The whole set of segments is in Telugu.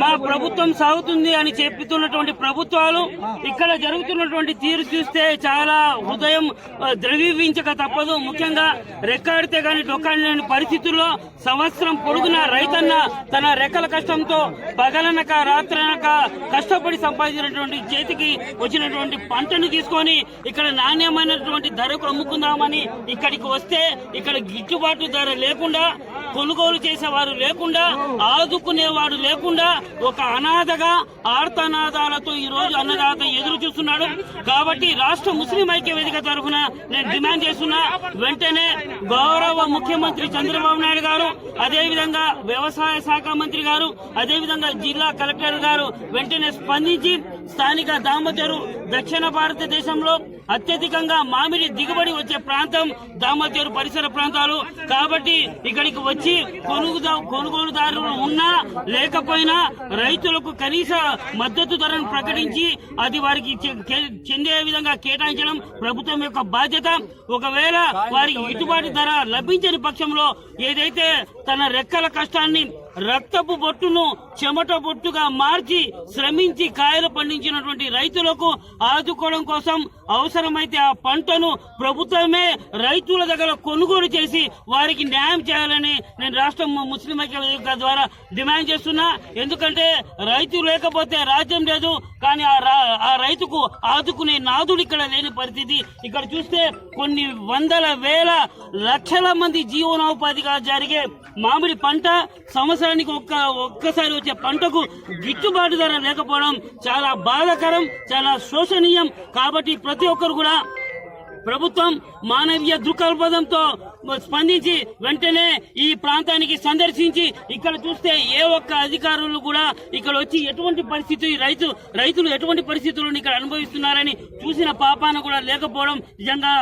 మా ప్రభుత్వం సాగుతుంది అని చెప్తున్నటువంటి ప్రభుత్వాలు ఇక్కడ జరుగుతున్నటువంటి తీరు చూస్తే చాలా హృదయం ద్రవీవించక తప్పదు. ముఖ్యంగా రెక్కాడితే గాని డొక్కాడలేని పరిస్థితుల్లో సంవత్సరం పొడుగున రైతన్న తన రెక్కల కష్టంతో పగలనక రాత్రనక కష్టపడి సంపాదించినటువంటి చేతికి వచ్చినటువంటి పంటను తీసుకొని ఇక్కడ నాణ్యమైనటువంటి ధరకు అమ్ముకుందామని ఇక్కడికి వస్తే ఇక్కడ గిట్టుబాటు ధర లేకుండా కొనుగోలు చేసేవారు లేకుండా ఆదుకునేవాడు లేకుండా ఒక అనాథగా ఆర్తనాదాలతో ఈ రోజు అన్నదాత ఎదురు చూస్తున్నాడు. కాబట్టి రాష్ట్ర ముస్లిం ఐక్య వేదిక తరఫున నేను డిమాండ్ చేస్తున్నా వెంటనే గౌరవ ముఖ్యమంత్రి చంద్రబాబు నాయుడు గారు అదేవిధంగా వ్యవసాయ శాఖ మంత్రి గారు అదేవిధంగా జిల్లా కలెక్టర్ గారు వెంటనే స్పందించి స్థానిక దామోదరు దక్షిణ భారతదేశంలో అత్యధికంగా మామిడి దిగుబడి వచ్చే ప్రాంతం దామతేరు పరిసర ప్రాంతాలు. కాబట్టి ఇక్కడికి వచ్చి కొనుగోలు కొనుగోలుదారులు ఉన్నా లేకపోయినా రైతులకు కనీస మద్దతు ధరను ప్రకటించి అది వారికి చె- చెందే విధంగా కేటాయించడం ప్రభుత్వం యొక్క బాధ్యత. ఒకవేళ వారికి గిట్టుబాటు ధర లభించని పక్షంలో ఏదైతే తన రెక్కల కష్టాన్ని రక్తపు బొట్టును చెమట బొట్టుగా మార్చి శ్రమించి కాయలు పండించినటువంటి రైతులకు ఆదుకోవడం కోసం అవసరమైతే ఆ పంటను ప్రభుత్వమే రైతుల దగ్గర కొనుగోలు చేసి వారికి న్యాయం చేయాలని నేను రాష్ట్ర ముస్లిం ఐక్య ద్వారా డిమాండ్ చేస్తున్నా. ఎందుకంటే రైతు లేకపోతే రాజ్యం లేదు కానీ ఆ రా- ఆ రైతుకు ఆదుకునే నాదుడు ఇక్కడ లేని పరిస్థితి. ఇక్కడ చూస్తే కొన్ని వందల వేల లక్షల మంది జీవనోపాధిగా జరిగే మామిడి పంట సంవత్సరానికి ఒక్క ఒక్కసారి వచ్చే పంటకు గిట్టుబాటు ధర లేకపోవడం చాలా బాధాకరం చాలా శోషనీయం కాబట్టి ప్రతి ఒక్కరు కూడా ప్రభుత్వం మానవీయ దృక్పథంతో స్పందించి వెంటనే ఈ ప్రాంతానికి సందర్శించి ఇక్కడ చూస్తే ఏ ఒక్క అధికారులు కూడా ఇక్కడ వచ్చి ఎటువంటి పరిస్థితి రైతు రైతులు ఎటువంటి పరిస్థితులను ఇక్కడ అనుభవిస్తున్నారని చూసిన పాపాన కూడా లేకపోవడం నిజంగా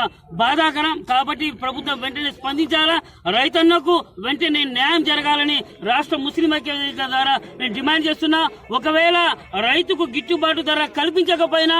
బాధాకరం. కాబట్టి ప్రభుత్వం వెంటనే స్పందించాలా? రైతన్నకు వెంటనే న్యాయం జరగాలని రాష్ట్ర ముస్లిం ఐక్యవేదిక ద్వారా నేను డిమాండ్ చేస్తున్నా. ఒకవేళ రైతుకు గిట్టుబాటు ధర కల్పించకపోయినా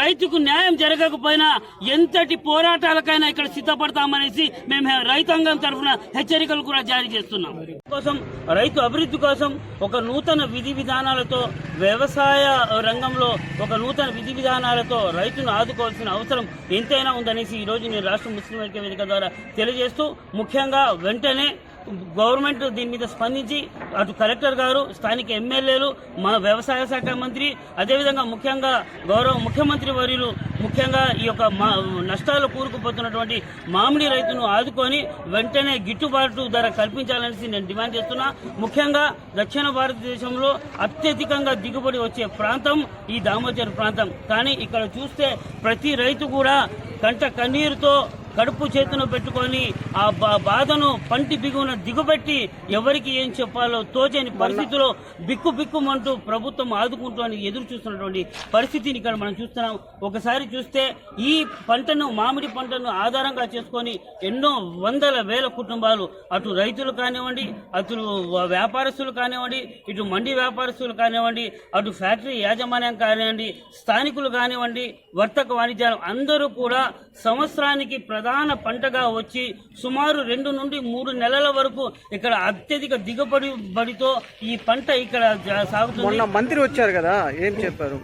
రైతుకు న్యాయం జరగకపోయినా ఎంతటి పోరాటాలకైనా ఇక్కడ సిద్ధపడతామనేసి మేము రైతాంగం తరఫున హెచ్చరికలు కూడా జారీ చేస్తున్నాం. కోసం రైతు అభివృద్ధి కోసం ఒక నూతన విధి విధానాలతో వ్యవసాయ రంగంలో ఒక నూతన విధి విధానాలతో రైతును ఆదుకోవాల్సిన అవసరం ఎంతైనా ఉందనేసి ఈ రోజు నేను రాష్ట్ర ముస్లిం ఐక్య వేదిక ద్వారా తెలియజేస్తూ ముఖ్యంగా వెంటనే గవర్నమెంట్ దీని మీద స్పందించి అటు కలెక్టర్ గారు స్థానిక ఎమ్మెల్యేలు మన వ్యవసాయ శాఖ మంత్రి అదేవిధంగా ముఖ్యంగా గౌరవ ముఖ్యమంత్రి వర్యులు ముఖ్యంగా ఈ యొక్క మా నష్టాలు కూరుకుపోతున్నటువంటి మామిడి రైతును ఆదుకొని వెంటనే గిట్టుబాటు ధర కల్పించాలనేసి నేను డిమాండ్ చేస్తున్నా. ముఖ్యంగా దక్షిణ భారతదేశంలో అత్యధికంగా దిగుబడి వచ్చే ప్రాంతం ఈ దామోదర్ ప్రాంతం. కానీ ఇక్కడ చూస్తే ప్రతి రైతు కూడా కంట కన్నీరుతో కడుపు చేతున పెట్టుకొని ఆ బా- బాధను పంటి బిగున దిగుబెట్టి ఎవరికి ఏం చెప్పాలో తోచని పరిస్థితిలో బిక్కు బిక్కుమంటూ ప్రభుత్వం ఆదుకుంటూ అని ఎదురు చూస్తున్నటువంటి పరిస్థితిని ఇక్కడ మనం చూస్తున్నాం. ఒకసారి చూస్తే ఈ పంటను మామిడి పంటను ఆధారంగా చేసుకొని ఎన్నో వందల వేల కుటుంబాలు అటు రైతులు కానివ్వండి అటు వ్యాపారస్తులు కానివ్వండి ఇటు మండి వ్యాపారస్తులు కానివ్వండి అటు ఫ్యాక్టరీ యాజమాన్యం కానివ్వండి స్థానికులు కానివ్వండి వర్తక వాణిజ్యాలు అందరూ కూడా సంవత్సరానికి ప్రధాన పంటగా వచ్చి సుమారు రెండు నుండి మూడు నెలల వరకు ఇక్కడ అత్యధిక దిగుబడి బడితో ఈ పంట ఇక్కడ సాగుతుంది. మంత్రి వచ్చారు కదా ఏం చెప్పారు?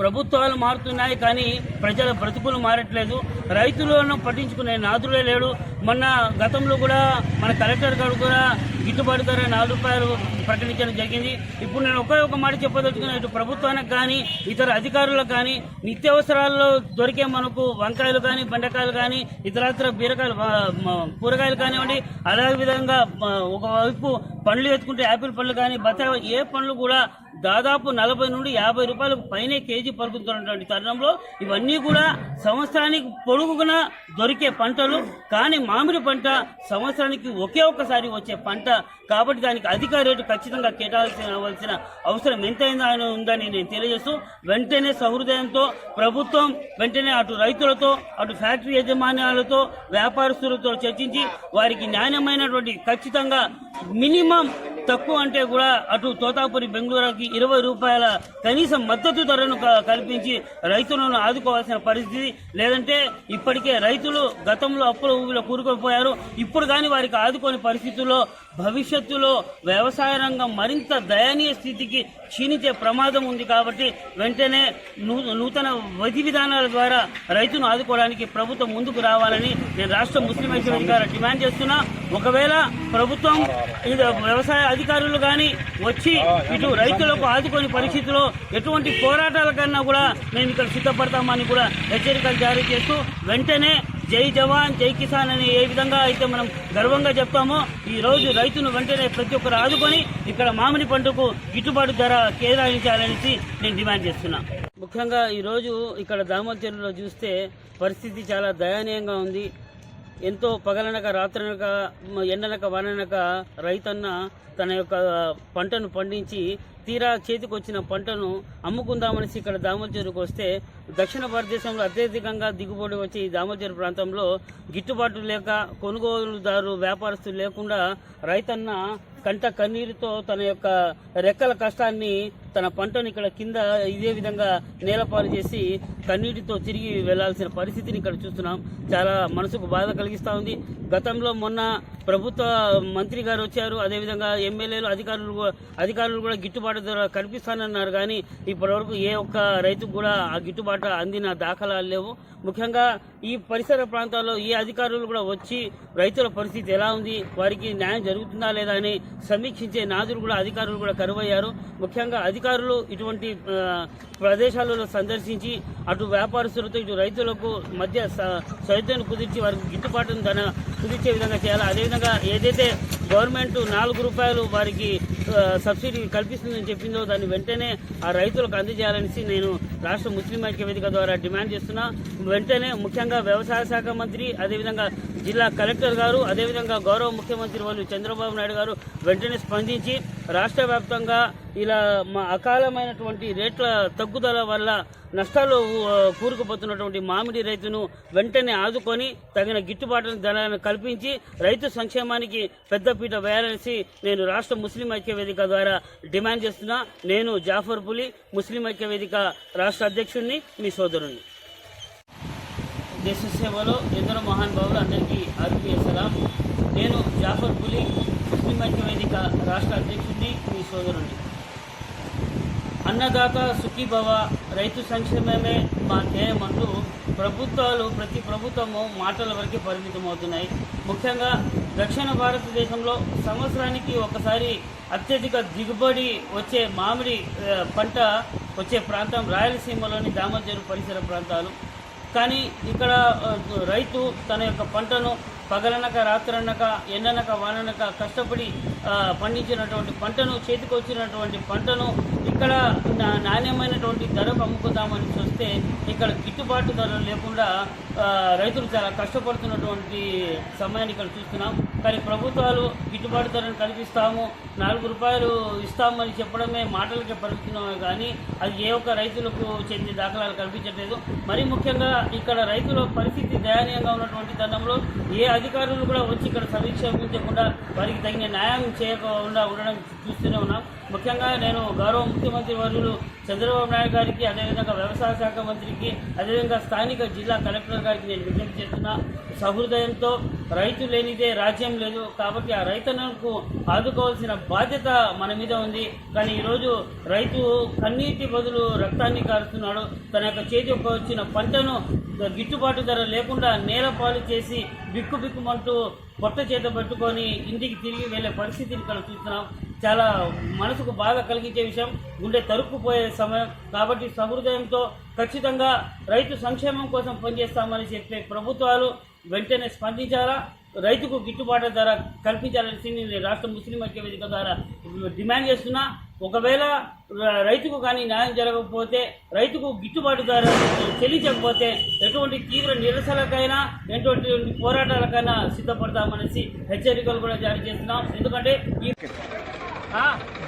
ప్రభుత్వాలు మారుతున్నాయి కానీ ప్రజల బ్రతుకులు మారట్లేదు. రైతులను పట్టించుకునే నాదులే లేడు. మొన్న గతంలో కూడా మన కలెక్టర్ గారు కూడా గిట్టుబాటు ధర నాలుగు రూపాయలు ప్రకటించడం జరిగింది. ఇప్పుడు నేను ఒకే ఒక మాట చెప్పదలుచుకున్నా ఇటు ప్రభుత్వానికి కానీ ఇతర అధికారులకు కానీ నిత్యావసరాల్లో దొరికే మనకు వంకాయలు కానీ బెండకాయలు కానీ ఇతరత్ర బీరకాయలు కూరగాయలు కానివ్వండి అదేవిధంగా ఒకవైపు పండ్లు ఎత్తుకుంటే యాపిల్ పండ్లు కానీ బత్తాయి ఏ పండ్లు కూడా దాదాపు నలభై నుండి యాభై రూపాయలకు పైనే కేజీ పలుకుతున్నటువంటి తరుణంలో ఇవన్నీ కూడా సంవత్సరానికి పొడుగున దొరికే పంటలు కానీ మామిడి పంట సంవత్సరానికి ఒకే ఒక్కసారి వచ్చే పంట. కాబట్టి దానికి అధిక రేటు ఖచ్చితంగా కేటాయించవలసిన అవసరం ఎంతైనా ఉందని నేను తెలియజేస్తూ వెంటనే సహృదయంతో ప్రభుత్వం వెంటనే అటు రైతులతో అటు ఫ్యాక్టరీ యజమాన్యాలతో వ్యాపారస్తులతో చర్చించి వారికి న్యాయమైనటువంటి ఖచ్చితంగా మినిమం తక్కువ అంటే కూడా అటు తోతాపురి బెంగళూరుకి ఇరవై రూపాయల కనీస మద్దతు ధరను క- కల్పించి రైతులను ఆదుకోవాల్సిన పరిస్థితి లేదంటే ఇప్పటికే రైతులు గతంలో అప్పుల ఊబిలో కూరుకుపోయారు. ఇప్పుడు కానీ వారికి ఆదుకోని పరిస్థితుల్లో భవిష్యత్తులో వ్యవసాయ రంగం మరింత దయనీయ స్థితికి క్షీణించే ప్రమాదం ఉంది కాబట్టి వెంటనే నూ- నూతన విధి విధానాల ద్వారా రైతును ఆదుకోవడానికి ప్రభుత్వం ముందుకు రావాలని నేను రాష్ట్ర ముస్లిం ఐక్య డిమాండ్ చేస్తున్నా. ఒకవేళ ప్రభుత్వం ఇది వ్యవసాయ అధికారులు కానీ వచ్చి ఇటు రైతులకు ఆదుకొని పరిస్థితిలో ఎటువంటి పోరాటాల కన్నా కూడా మేము ఇక్కడ సిద్ధపడతామని కూడా హెచ్చరికలు జారీ చేస్తూ వెంటనే జై జవాన్ జై కిసాన్ అని ఏ విధంగా అయితే మనం గర్వంగా చెప్తామో ఈ రోజు రైతును వెంటనే ప్రతి ఒక్కరు ఆదుకొని ఇక్కడ మామిడి పంటకు గిట్టుబాటు ధర కేటాయించాలనేసి నేను డిమాండ్ చేస్తున్నా. ముఖ్యంగా ఈ రోజు ఇక్కడ దామల చెరువులో చూస్తే పరిస్థితి చాలా దయనీయంగా ఉంది. ఎంతో పగలనక రాత్రనక ఎండనక వాననక రైతన్న తన యొక్క పంటను పండించి తీరా చేతికి వచ్చిన పంటను అమ్ముకుందామనేసి ఇక్కడ దామోచెరుకు వస్తే దక్షిణ భారతదేశంలో అత్యధికంగా దిగుబడి వచ్చే ఈ దామోచెరు ప్రాంతంలో గిట్టుబాటు లేక కొనుగోలుదారు వ్యాపారస్తులు లేకుండా రైతన్న కంట కన్నీరుతో తన యొక్క రెక్కల కష్టాన్ని తన పంటను ఇక్కడ కింద ఇదే విధంగా నేలపాలు చేసి కన్నీటితో తిరిగి వెళ్ళాల్సిన పరిస్థితిని ఇక్కడ చూస్తున్నాం. చాలా మనసుకు బాధ కలిగిస్తూ ఉంది. గతంలో మొన్న ప్రభుత్వ మంత్రి గారు వచ్చారు. అదేవిధంగా ఎమ్మెల్యేలు అధికారులు కూడా- అధికారులు కూడా గిట్టుబాటు ధర కల్పిస్తానన్నారు కానీ ఇప్పటివరకు ఏ ఒక్క రైతుకు కూడా ఆ గిట్టుబాటు అందిన దాఖలాలు లేవు. ముఖ్యంగా ఈ పరిసర ప్రాంతాల్లో ఏ అధికారులు కూడా వచ్చి రైతుల పరిస్థితి ఎలా ఉంది? వారికి న్యాయం జరుగుతుందా లేదా అని సమీక్షించే నాదులు కూడా అధికారులు కూడా కరువయ్యారు. ముఖ్యంగా అధికారులు ఇటువంటి ప్రదేశాలలో సందర్శించి అటు వ్యాపారస్తులతో ఇటు రైతులకు మధ్య స- కుదిర్చి వారికి గిట్టుబాటును ధన కుదిర్చే విధంగా చేయాలి. అదేవిధంగా ఏదైతే గవర్నమెంట్ నాలుగు రూపాయలు వారికి సబ్సిడీ కల్పిస్తుందని చెప్పిందో దాన్ని వెంటనే ఆ రైతులకు అందజేయాలనేసి నేను రాష్ట్ర ముస్లిం ఐక్య వేదిక ద్వారా డిమాండ్ చేస్తున్నా. వెంటనే ముఖ్యంగా వ్యవసాయ శాఖ మంత్రి అదేవిధంగా జిల్లా కలెక్టర్ గారు అదేవిధంగా గౌరవ ముఖ్యమంత్రి వాళ్ళు చంద్రబాబు నాయుడు గారు వెంటనే స్పందించి రాష్ట్ర వ్యాప్తంగా ఇలా మా అకాలమైనటువంటి రేట్ల తగ్గుదల వల్ల నష్టాలు కూరుకుపోతున్నటువంటి మామిడి రైతును వెంటనే ఆదుకొని తగిన గిట్టుబాటు ధనాలను కల్పించి రైతు సంక్షేమానికి పెద్దపీట వేయాలనేసి నేను రాష్ట్ర ముస్లిం ఐక్య వేదిక ద్వారా డిమాండ్ చేస్తున్నా. నేను జాఫర్ పులి ముస్లిం ఐక్య వేదిక రాష్ట్ర అధ్యక్షుడిని మీ సోదరుని దేశ సేవలో ఎందరో మహానుభావులు అందరికీ ఆర్పీఏ సలాం. నేను జాఫర్ పులి ముస్లిం ఐక్య వేదిక రాష్ట్ర అధ్యక్షుడిని మీ సోదరుని అన్నదాత సుఖీభవ రైతు సంక్షేమమే మా ధ్యేయం అంటూ ప్రభుత్వాలు ప్రతి ప్రభుత్వము మాటల వరకే పరిమితం అవుతున్నాయి ముఖ్యంగా దక్షిణ భారతదేశంలో సంవత్సరానికి ఒకసారి అత్యధిక దిగుబడి వచ్చే మామిడి పంట వచ్చే ప్రాంతం రాయలసీమలోని దామోదరు పరిసర ప్రాంతాలు. కానీ ఇక్కడ రైతు తన యొక్క పంటను పగలనక రాత్రనక ఎండనక వాననక కష్టపడి పండించినటువంటి పంటను చేతికి వచ్చినటువంటి పంటను ఇక్కడ నా- నాణ్యమైనటువంటి ధరకు అమ్ముకుందామని చూస్తే ఇక్కడ గిట్టుబాటు ధర లేకుండా రైతులు చాలా కష్టపడుతున్నటువంటి సమయాన్ని ఇక్కడ చూస్తున్నాం. కానీ ప్రభుత్వాలు గిట్టుబాటు ధరను కల్పిస్తాము నాలుగు రూపాయలు ఇస్తామని చెప్పడమే మాటలకే పరిమితున్నామే కానీ అది ఏ ఒక్క రైతులకు చెందిన దాఖలాలు కల్పించట్లేదు. మరీ ముఖ్యంగా ఇక్కడ రైతుల పరిస్థితి దయనీయంగా ఉన్నటువంటి తరుణంలో ఏ అధికారులు కూడా వచ్చి ఇక్కడ సమీక్షించకుండా వారికి తగిన న్యాయం చేయకుండా ఉండడం చూస్తూనే ఉన్నాం. ముఖ్యంగా నేను గౌరవ ముఖ్యమంత్రి వర్యులు చంద్రబాబు నాయుడు గారికి అదేవిధంగా వ్యవసాయ శాఖ మంత్రికి అదేవిధంగా స్థానిక జిల్లా కలెక్టర్ గారికి నేను విజ్ఞప్తి చేస్తున్నా. సహృదయంతో రైతు లేనిదే రాజ్యం లేదు. కాబట్టి ఆ రైతులకు ఆదుకోవాల్సిన బాధ్యత మన మీద ఉంది. కానీ ఈరోజు రైతు కన్నీటి బదులు రక్తాన్ని కారుస్తున్నాడు. తన యొక్క చేతి యొక్క వచ్చిన పంటను గిట్టుబాటు ధర లేకుండా నేలపాలు చేసి బిక్కు బిక్కుమంటూ పొట్ట చేత పెట్టుకొని ఇంటికి తిరిగి వెళ్ళే పరిస్థితిని ఇక్కడ చూస్తున్నాం. చాలా మనసుకు బాధ కలిగించే విషయం. గుండె తరుక్కుపోయే సమయం. కాబట్టి సహృదయంతో ఖచ్చితంగా రైతు సంక్షేమం కోసం పనిచేస్తామని చెప్పే ప్రభుత్వాలు వెంటనే స్పందించాలా? రైతుకు గిట్టుబాటు ధర కల్పించాల్సింది నేను రాష్ట్ర ముస్లిం ఐక్య వేదిక ద్వారా డిమాండ్ చేస్తున్నా ఒకవేళ రైతుకు కానీ న్యాయం జరగకపోతే రైతుకు గిట్టుబాటు ధర చెల్లించకపోతే ఎటువంటి తీవ్ర నిరసనకైనా ఎటువంటి పోరాటాలకైనా సిద్ధపడతామనేసి హెచ్చరికలు కూడా జారీ చేస్తున్నాం. ఎందుకంటే ఈ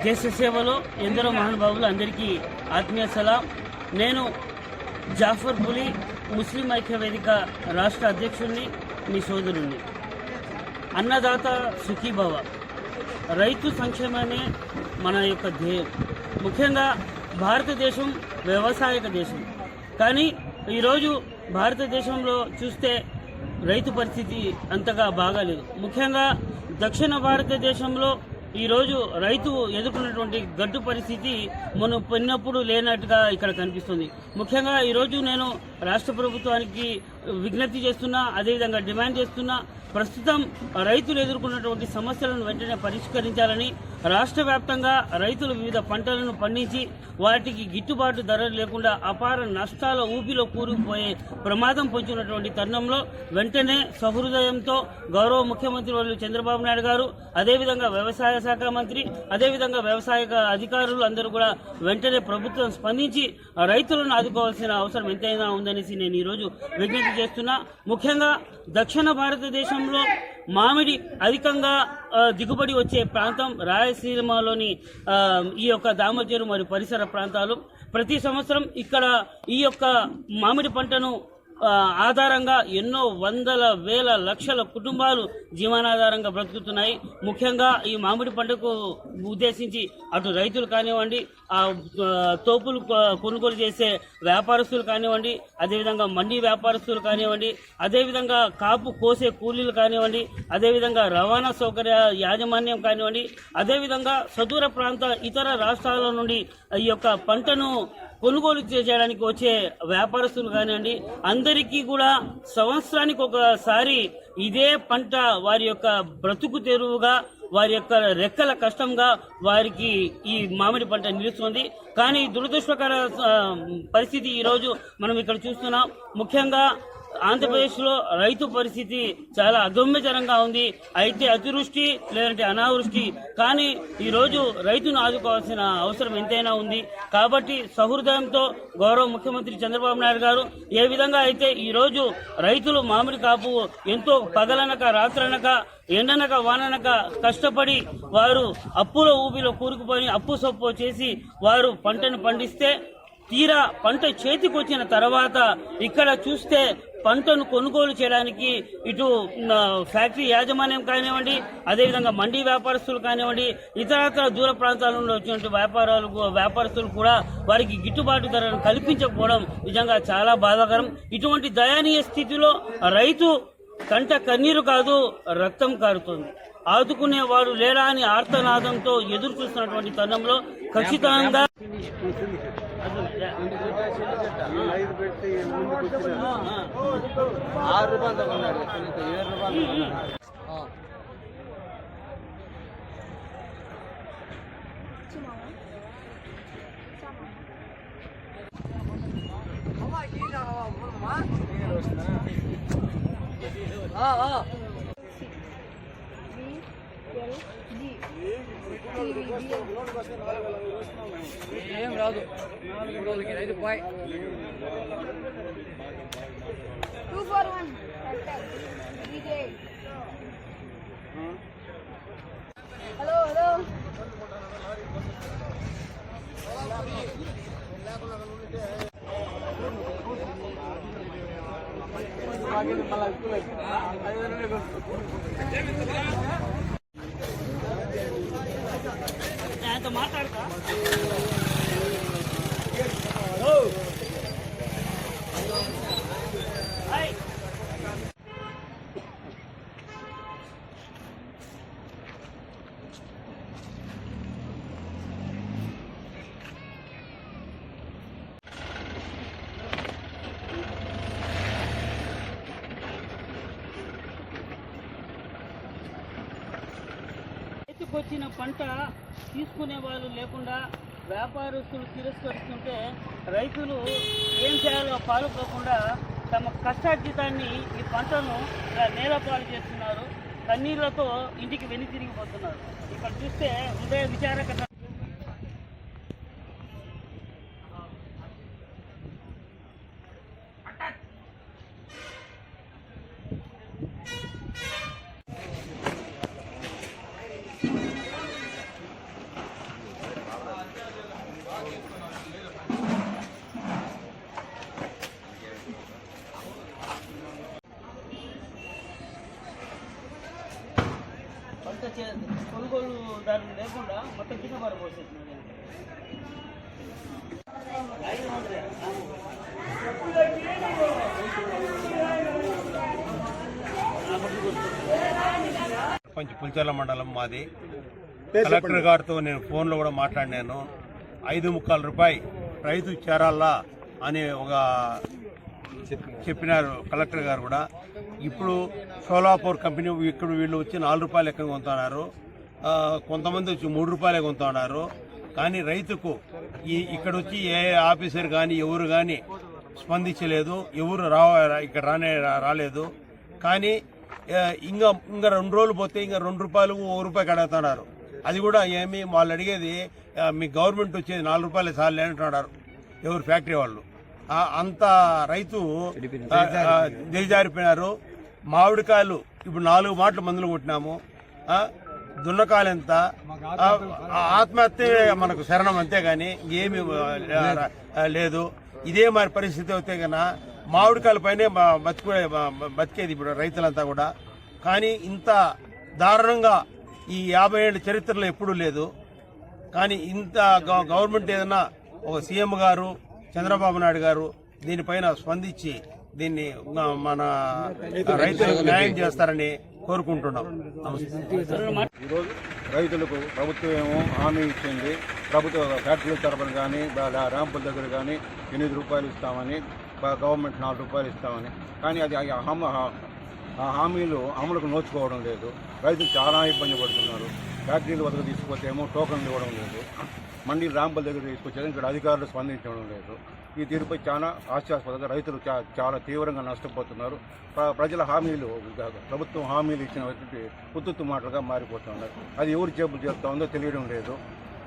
దేశ సేవలో ఎందరో మహానుభావులు అందరికీ ఆత్మీయ సలాం. నేను జాఫర్ పులి ముస్లిం ఐక్య వేదిక రాష్ట్ర అధ్యక్షుడిని మీ సోదరుణ్ణి. అన్నదాత సుఖీభవ. రైతు సంక్షేమమే మన యొక్క ధ్యేయం. ముఖ్యంగా భారతదేశం వ్యవసాయక దేశం. కానీ ఈరోజు భారతదేశంలో చూస్తే రైతు పరిస్థితి అంతగా బాగాలేదు. ముఖ్యంగా దక్షిణ భారతదేశంలో ఈరోజు రైతు ఎదుర్కొన్నటువంటి గడ్డు పరిస్థితి మనం పొన్నప్పుడు లేనట్టుగా ఇక్కడ కనిపిస్తుంది. ముఖ్యంగా ఈరోజు నేను రాష్ట్ర ప్రభుత్వానికి విజ్ఞప్తి చేస్తున్నా అదేవిధంగా డిమాండ్ చేస్తున్నా ప్రస్తుతం రైతులు ఎదుర్కొన్నటువంటి సమస్యలను వెంటనే పరిష్కరించాలని రాష్ట్ర వ్యాప్తంగా రైతులు వివిధ పంటలను పండించి వాటికి గిట్టుబాటు ధరలు లేకుండా అపార నష్టాల ఊపిలో కూరుకుపోయే ప్రమాదం పొంచినటువంటి తరుణంలో వెంటనే సహృదయంతో గౌరవ ముఖ్యమంత్రి వాళ్ళు చంద్రబాబు నాయుడు గారు అదేవిధంగా వ్యవసాయ శాఖ మంత్రి అదేవిధంగా వ్యవసాయ అధికారులు అందరూ కూడా వెంటనే ప్రభుత్వం స్పందించి రైతులను ఆదుకోవాల్సిన అవసరం ఎంతైనా ఉందనేసి నేను ఈరోజు విజ్ఞప్తి చేస్తున్నా ముఖ్యంగా దక్షిణ భారతదేశంలో మామిడి అధికంగా దిగుబడి వచ్చే ప్రాంతం రాయలసీమలోని ఈ యొక్క దామచేరు మరియు పరిసర ప్రాంతాలు. ప్రతి సంవత్సరం ఇక్కడ ఈ యొక్క మామిడి పంటను ఆధారంగా ఎన్నో వందల వేల లక్షల కుటుంబాలు జీవనాధారంగా బ్రతుకుతున్నాయి. ముఖ్యంగా ఈ మామిడి పంటకు ఉద్దేశించి అటు రైతులు కానివ్వండి ఆ తోపులు కొనుగోలు చేసే వ్యాపారస్తులు కానివ్వండి అదేవిధంగా మండీ వ్యాపారస్తులు కానివ్వండి అదేవిధంగా కాపు కోసే కూలీలు కానివ్వండి అదేవిధంగా రవాణా సౌకర్య యాజమాన్యం కానివ్వండి అదేవిధంగా సదూర ప్రాంత ఇతర రాష్ట్రాల నుండి ఈ యొక్క పంటను కొనుగోలు చేయడానికి వచ్చే వ్యాపారస్తులు కానివ్వండి అందరికీ కూడా సంవత్సరానికి ఒకసారి ఇదే పంట వారి యొక్క బ్రతుకు తెరువుగా వారి యొక్క రెక్కల కష్టంగా వారికి ఈ మామిడి పంట నిలుస్తుంది. కానీ దురదృష్టకర పరిస్థితి ఈరోజు మనం ఇక్కడ చూస్తున్నాం. ముఖ్యంగా ఆంధ్రప్రదేశ్లో రైతు పరిస్థితి చాలా అగమ్యతరంగా ఉంది. అయితే అతివృష్టి లేదంటే అనావృష్టి. కానీ ఈరోజు రైతును ఆదుకోవాల్సిన అవసరం ఎంతైనా ఉంది. కాబట్టి సహృదయంతో గౌరవ ముఖ్యమంత్రి చంద్రబాబు నాయుడు గారు ఏ విధంగా అయితే ఈరోజు రైతులు మామిడి కాపు ఎంతో పగలనక రాత్రనక ఎండనక వాననక కష్టపడి వారు అప్పుల ఊబిలో కూరుకుపోయి అప్పు సొప్పు చేసి వారు పంటను పండిస్తే తీరా పంట చేతికి వచ్చిన తర్వాత ఇక్కడ చూస్తే పంటను కొనుగోలు చేయడానికి ఇటు ఫ్యాక్టరీ యాజమాన్యం కానివ్వండి అదేవిధంగా మండీ వ్యాపారస్తులు కానివ్వండి ఇతరత్ర దూర ప్రాంతాల నుండి వచ్చినటువంటి వ్యాపారాలు వ్యాపారస్తులు కూడా వారికి గిట్టుబాటు ధరను కల్పించకపోవడం నిజంగా చాలా బాధాకరం. ఇటువంటి దయనీయ స్థితిలో రైతు కంట కన్నీరు కాదు రక్తం కారుతుంది. ఆదుకునేవాడు లేరా అని ఆర్తనాదంతో ఎదురు చూస్తున్నటువంటి తరుణంలో ఖచ్చితంగా ఐదు పెట్టి ముందుకు వచ్చిన ఆరు రూపాయలు తగ్గున్నాడు ఏడు రూపాయలు ఏం రాదు నాలుగు రోజులకి ఐదు పాయ్ Two for one. DJ. Hello, hello. తీసుకొచ్చిన పంట తీసుకునే వాళ్ళు లేకుండా వ్యాపారస్తులు తిరస్కరిస్తుంటే రైతులు ఏం చేయాలో పాల్గొకుండా తమ కష్టార్జితాన్ని ఈ పంటను ఇలా నేలపాలు చేస్తున్నారు. కన్నీళ్ళతో ఇంటికి వెనుతిరిగిపోతున్నారు. ఇక్కడ చూస్తే హృదయ విచారకత పంట చే- కొనుగోలు సర్పంచ్ పులిచెర్ల మండలం మాది. కలెక్టర్ గారితో నేను ఫోన్లో కూడా మాట్లాడినాను. ఐదు ముక్కాల రూపాయి రైతు చేరాలా అని ఒక చెప్పినారు కలెక్టర్ గారు కూడా. ఇప్పుడు సోలాపూర్ కంపెనీ ఇక్కడ వీళ్ళు వచ్చి నాలుగు రూపాయలు లెక్క కొంటున్నారు. కొంతమంది వచ్చి మూడు రూపాయలే కొంటున్నారు. కానీ రైతుకు ఈ ఇక్కడ వచ్చి ఏ ఆఫీసర్ కానీ ఎవరు కానీ స్పందించలేదు. ఎవరు రా ఇక్కడ రానే రాలేదు. కానీ ఇంకా ఇంకా రెండు రోజులు పోతే ఇంకా రెండు రూపాయలు ఓ రూపాయి కడుగుతున్నారు అది కూడా ఏమి వాళ్ళు అడిగేది మీ గవర్నమెంట్ వచ్చేది నాలుగు రూపాయలు చాలు అంటున్నారు ఎవరు ఫ్యాక్టరీ వాళ్ళు. అంత రైతు దిగజారిపోయినారు. మామిడికాయలు ఇప్పుడు నాలుగు మాటలు మందులు కొట్టినాము. దున్నకాయలు ఎంత ఆత్మహత్య మనకు శరణం అంతేగాని ఏమి లేదు. ఇదే మరి పరిస్థితి అయితే కన్నా మామిడికాయల పైనే బతికే బతికేది ఇప్పుడు రైతులంతా కూడా. కానీ ఇంత దారుణంగా ఈ యాభై ఏళ్ళ చరిత్రలో ఎప్పుడూ లేదు. కానీ ఇంత గవర్నమెంట్ ఏదైనా ఒక సీఎం గారు చంద్రబాబు నాయుడు గారు దీనిపైన స్పందించి దీన్ని మన రైతులకు న్యాయం చేస్తారని కోరుకుంటున్నాం. ఈరోజు రైతులకు ప్రభుత్వం ఏమో హామీ ఇచ్చింది. ప్రభుత్వ ఫ్యాక్టరీల తరపున కానీ ర్యాంపుల దగ్గర కానీ ఎనిమిది రూపాయలు ఇస్తామని గవర్నమెంట్ నాలుగు రూపాయలు ఇస్తామని. కానీ అది ఆ హామీ ఆ హామీలు అమలుకు నోచుకోవడం లేదు. రైతులు చాలా ఇబ్బంది పడుతున్నారు. ఫ్యాక్టరీలు వద్దకు తీసుకుపోతే ఏమో టోకన్లు ఇవ్వడం లేదు. మండీ ర్యాంపుల దగ్గర తీసుకొచ్చేది ఇక్కడ అధికారులు స్పందించడం లేదు. ఈ తీరుపై చాలా హాస్యాస్పదంగా రైతులు చాలా తీవ్రంగా నష్టపోతున్నారు. ప్రజల హామీలు ప్రభుత్వం హామీలు ఇచ్చినటువంటి ఉత్తుత్తు మాటలుగా మారిపోతున్నారు. అది ఎవరు జబ్బులు చేస్తా ఉందో తెలియడం లేదు.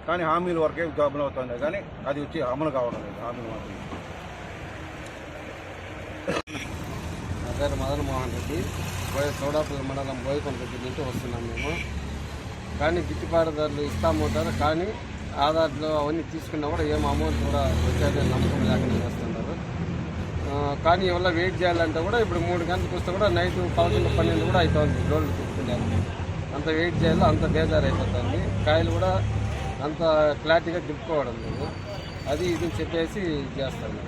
కానీ హామీల వరకే జాబులు అవుతుంది కానీ అది వచ్చి అమలు కావడం లేదు. హామీలు మాత్రం నా పేరు మదన్ మోహన్ రెడ్డి బోయ చౌడాపల్లి మండలం బోయకొండ దగ్గర నుంచి వస్తున్నాం మేము. కానీ గిట్టుబాటు ఇస్తామంటారు కానీ ఆధార్లో అవన్నీ తీసుకున్నా కూడా ఏం అమౌంట్ కూడా వచ్చేది నమ్మకం లేకుండా చేస్తున్నారు. కానీ ఇవల్ల వెయిట్ చేయాలంటే కూడా ఇప్పుడు మూడు గంటలకు వస్తే కూడా నైట్ పదకొండు పన్నెండు కూడా అవుతుంది రోడ్లు తీసుకునేది అంత వెయిట్ చేయాలి అంత బేజారు అయిపోతుంది కాయలు కూడా అంత క్లారిటీగా దిప్పుకోవడం లేదు. అది ఇది చెప్పేసి చేస్తాను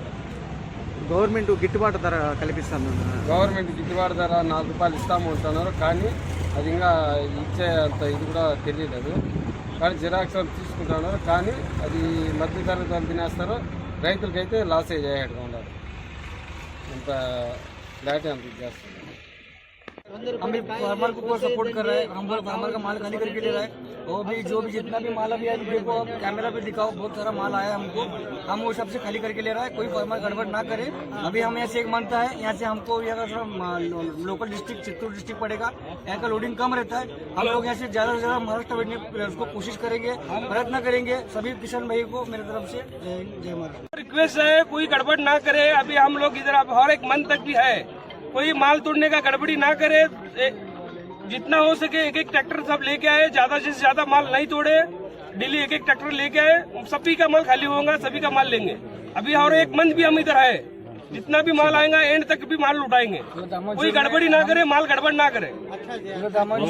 గవర్నమెంట్ గిట్టుబాటు ధర కల్పిస్తాను గవర్నమెంట్ గిట్టుబాటు ధర నాలుగు రూపాయలు ఇస్తాము అంటున్నారు కానీ అది ఇంకా ఇచ్చే అంత ఇది కూడా తెలియలేదు. కానీ జిరాక్స్ తీసుకుంటున్నారు కానీ అది మధ్య తరగతి తినేస్తారు రైతులకైతే లాసే అయ్యేట్టుగా ఉన్నారు అంత క్లారిటీ అంత ఇది చేస్తున్నారు हम भी फार्मर को सपोर्ट कर रहे हैं। हम फार्मर का माल खाली करके ले रहे हैं। वो भी जो भी जितना भी माल अभी है देखो आप कैमरा पे दिखाओ, बहुत सारा माल आया हमको। हम वो सबसे खाली करके ले रहा है। कोई फार्मर गड़बड़ ना करे। अभी हम यहाँ से एक मानता है, यहाँ से हमको यहाँ लोकल डिस्ट्रिक्ट चित्तूर डिस्ट्रिक्ट पड़ेगा। यहाँ का लोडिंग कम रहता है। हम लोग यहाँ से ज़्यादा से ज़्यादा महाराष्ट्र बैठने उसको कोशिश करेंगे, प्रयत्न करेंगे। सभी किसान भाई को मेरे तरफ़ से जय माता रिक्वेस्ट है, कोई गड़बड़ ना करे। अभी हम लोग इधर अब हर एक मंथ तक भी है। कोई माल तोड़ने का गड़बड़ी ना करे जितना हो सके एक एक ट्रैक्टर सब लेके आए ज़्यादा से ज़्यादा माल नहीं तोड़े डेली एक एक ट्रैक्टर लेके आए सभी का माल खाली होगा सभी का माल लेंगे। अभी और एक मंथ भी हम इधर है जितना भी माल आएगा एंड तक भी माल लुटाएँगे कोई गड़बड़ी ना करे माल गड़बड़ ना करे। दामन